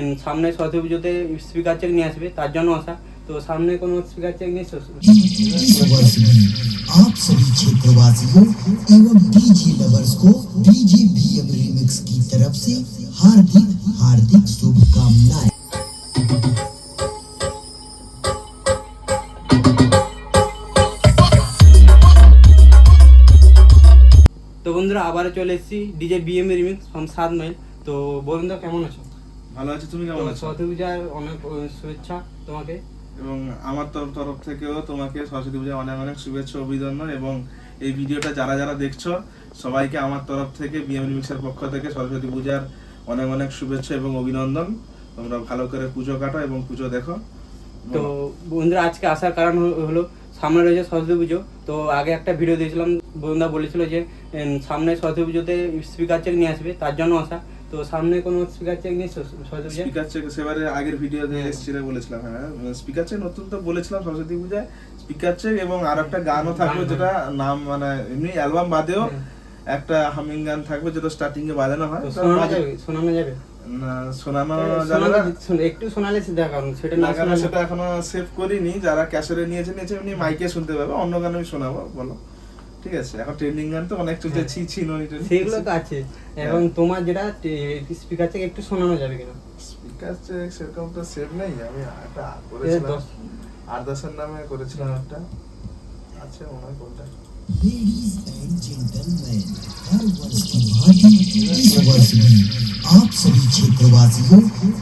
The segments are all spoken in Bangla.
উম, সামনে সরস্বতী পুজোতে স্পিকার চেক নিয়ে আসবে তার জন্য আসা তো সামনে কোনো স্পিকার চেক নিয়ে এসছো? इस वर्ष भी आप सभी क्षेत्रवासियों एवं डीजे लवर्स को डीजे बीएम रिमिक्स की तरफ से हार्दिक हार्दिक शुभकामनाएं তো বন্ধুরা আবারও চলে এসেছি ডিজে বিএম রিমিক্স ফ্রম সাত মাইল তো বন্ধুরা কেমন আছো ভালো আছি? তুমি কেমন আছো? সরস্বতী পূজার অনেক শুভেচ্ছা তোমাকে। এবং আমার তরফ তরফ থেকেও তোমাকে সরস্বতী পূজার অনেক অনেক শুভেচ্ছা অভিনন্দন এবং এই ভিডিওটা যারা যারা দেখছ সবাইকে আমার তরফ থেকে বিএম রিমিক্সের পক্ষ থেকে সরস্বতী পূজার অনেক অনেক শুভেচ্ছা এবং অভিনন্দন। তোমরা ভালো করে পুজো কাটো এবং পুজো দেখো। তো বন্ধুরা আজকে আসার কারণ হলো- সামনে রয়েছে সরস্বতী পুজো। তো আগে একটা ভিডিও দিয়েছিলাম বন্ধুরা বলেছিল যে সামনে সরস্বতী পুজোতে স্পিকার চেক নিয়ে আসবে তার জন্য আসা। তো সামনে কোনো স্পিকার চেক স্পিকার চেক সেবারে আগের ভিডিওতে এসেছিল বলেছিলাম হ্যাঁ। স্পিকার চেক নতুন তো বলেছিলাম সরস্বতী পূজায়। স্পিকার চেক এবং আর একটা গানও থাকবে যেটা নাম মানে এমনি অ্যালবাম বাদেও। একটা হামিং গান থাকবে যেটা স্টার্টিং এ বাজানো হয়। শোনানো যাবে শোনানো যাবে? একটু শোনালে সেটা কারণ সেটা না না সেটা এখনও সেভ করিনি। যারা ক্যাসেটে নিয়েছে নিয়েছে এমনি মাইকে শুনতে পাবে। অন্য গান আমি শোনাবো বলো। ঠিক আছে এখন ট্রেন্ডিং গান তো অনেক চলছে হ্যাঁ। ছি ছি ননি টনি সেগুলো তো আছে এবং তোমার যেটা স্পিকার চেক একটু শোনানো যাবে কিনা স্পিকার চেক সেরকম তো সেভ নেই আমি একটা করেছিলাম দশ- আরদাসের নামে করেছিলাম একটা আছে মনে হয় কোনটা लेडीज एंड जेंटलमैन हर वर्ष की भांति इस वर्ष भी आप सभी क्षेत्रवासियों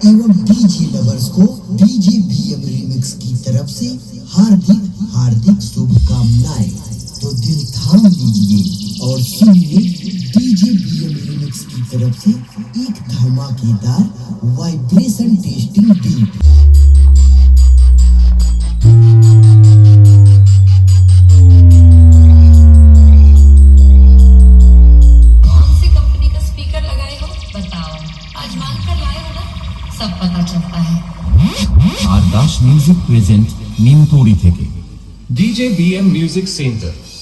एवं डीजे लवर्स को डीजे बीएम रिमिक्स की तरफ से हार्दिक हार्दिक शुभकामनाएं तो दिल थाम लीजिए और सुनिए डीजे बीएम रिमिक्स की तरफ से एक धमाकेदार वाइब्रेशन टेस्टिंग बीट कौन सी कंपनी का स्पीकर लगाए हो बताओ आज मान कर लाए हो ना सब पता चलता है আর দাস মিউজিক প্রেজেন্ট নিমতৌড়ি থেকে DJ BM Music Center.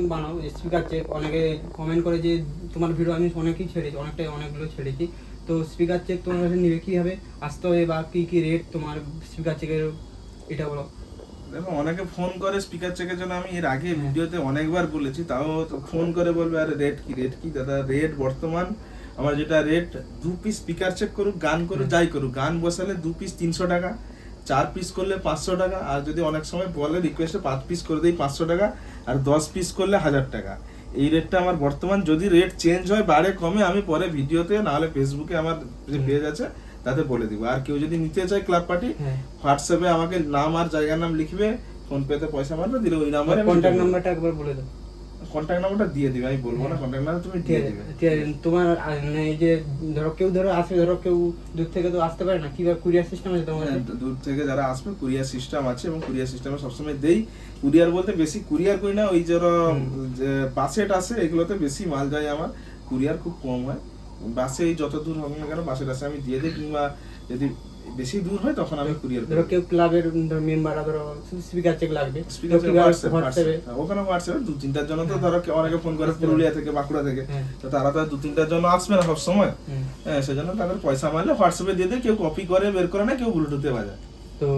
তুমি বানাও স্পিকার চেক অনেকে কমেন্ট করে যে তোমার ভিডিও আমি অনেকেই ছেড়েছি অনেকটাই অনেকগুলো ছেড়েছি। তো স্পিকার চেক তোমার কাছে নিবে কীভাবে আসতে হবে বা কী কী রেট তোমার স্পিকার চেকের এটা বলো। দেখো অনেকে ফোন করে স্পিকার চেকের জন্য আমি এর আগে ভিডিওতে অনেকবার বলেছি তাও ফোন করে বলবে আরে রেট কি রেট কি? দাদা রেট বর্তমান আমার যেটা রেট দু পিস স্পিকার চেক করুক গান করুক যাই করুক গান বসালে দু পিস তিনশো টাকা চার পিস করলে পাঁচশো টাকা আর যদি অনেক সময় বলে রিকোয়েস্টে পাঁচ পিস করে দিই পাঁচশো টাকা আর দশ পিস করলে হাজার টাকা। এই রেটটা আমার বর্তমান যদি রেট চেঞ্জ হয় বাড়ে কমে আমি পরে ভিডিওতে নাহলে ফেসবুকে আমার যে পেজ আছে তাতে বলে দিব। আর কেউ যদি নিতে চায় ক্লাব পার্টি হ্যাঁ। হোয়াটসঅ্যাপে আমাকে নাম আর জায়গার নাম লিখবে ফোন পেতে পয়সা মারবে দিলে ওই নাম্বারে কন্ট্যাক্ট নাম্বারটা একবার বলে দাও। কন্ট্যাক্ট নাম্বারটা দিয়ে দিবে আমি বলব না কন্ট্যাক্ট নাম্বার তুমি দিয়ে দিবে। তোমার মানে এই যে ধরো কেউ ধরো আসবে ধরো কেউ দূর থেকে তো আসতে পারে না কীভাবে কুরিয়ার সিস্টেম আছে তোমার হ্যাঁ, দূর থেকে যারা আসবে কুরিয়ার সিস্টেম আছে এবং কুরিয়ার সিস্টেমে সবসময় দেই। কুরিয়ার বলতে বেশি কুরিয়ার করি না ওই যারা যে বাসেট আছে এগুলোতে বেশি মাল যায় আমার। কুরিয়ার খুব কম হয়। বাসে যত দূর হোক না কেন বাসেট আছে আমি দিয়ে দিই কিংবা যদি বেশি দূর হয় তখন আমি কুরিয়ার ধরো কেউ ক্লাবের ধরো মেম্বাররা ধরো স্পিকার চেক লাগবে। স্পিকার হোয়াটসঅ্যাপ হোয়াটসঅ্যাপে ওখানে হোয়াটসঅ্যাপে দু তিনটার জন্য তো ধরো অনেকে ফোন করে পুরুলিয়া থেকে বাঁকুড়া থেকে। হ্যাঁ। তো তারা তো দু তিনটার জন্য আসবে না সবসময়। হ্যাঁ সেজন্য তাদের পয়সা মারলে হোয়াটসঅ্যাপে দিয়ে দেয় কেউ কপি করে বের করে না কেউ ব্লুটুথে বাজায়। তো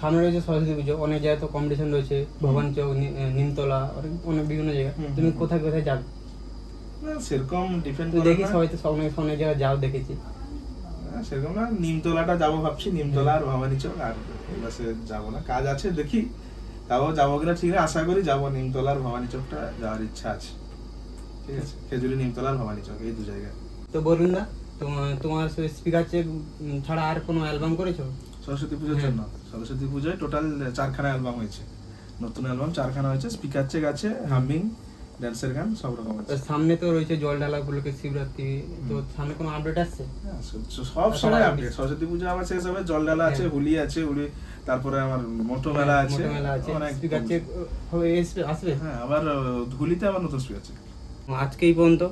সামনে রয়েছে সরস্বতী পুজো অনেক জায়গায় তো কম্পিটিশন রয়েছে ভবান চৌক নিমতলা অনেক অনেক বিভিন্ন জায়গায়। তুমি কোথায় কোথায় যাবে? না, সেরকম ডিপেন্ড তো দেখি সবাই তো অনেক অনেক জায়গায় যাও দেখেছি। সেরকম না নিমতলাটা যাব ভাবছি নিমতলা আর ভবানী চক আর এই যাব না। কাজ আছে দেখি। তাও যাব কিনা ঠিক আছে আশা করি যাব। নিমতলা আর ভবানী চকটা যাওয়ার ইচ্ছা আছে। ঠিক আছে খেজুরি নিমতলা আর ভবানী চক এই দু জায়গায়। তো বলুন না তোমার তোমার স্পিকার চেক ছাড়া আর কোনো অ্যালবাম করেছ? সরস্বতী পুজোর হ্যাঁ। জন্য। সরস্বতী পুজোয় টোটাল চারখানা অ্যালবাম হয়েছে। নতুন অ্যালবাম চারখানা হয়েছে স্পিকার চেক আছে হামিং ড্যান্সের গান সব রকম আছে। সামনে তো রয়েছে জল ঢালা উপলক্ষে শিবরাত্রি তো সামনে কোনো আপডেট আসছে হ্যাঁ, সব- সময় আপডেট সরস্বতী পুজো আবার শেষ হবে জল ঢালা আছে হ্যাঁ। হোলি আছে হোলি তারপরে আমার মোটো মেলা আছে। আছে। অনেক চেক আসবে? হ্যাঁ আবার আহ, আবার নতুন স্পিকার আছে আজকে এই পর্যন্ত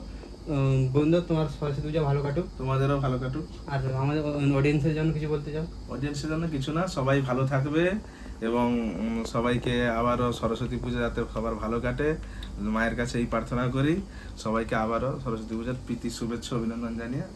বন্ধু তোমার সরস্বতী পূজা ভালো কাটুক। তোমাদেরও ভালো কাটুক। আর আমাদের অডিয়েন্সের জন্য কিছু বলতে চাও? অডিয়েন্সের জন্য কিছু না সবাই ভালো থাকবে। এবং সবাইকে আবারও সরস্বতী পূজা যাতে সবার ভালো কাটে, মায়ের কাছে এই প্রার্থনা করি, সবাইকে আবারও সরস্বতী পূজার প্রীতি, শুভেচ্ছা, অভিনন্দন জানিয়ে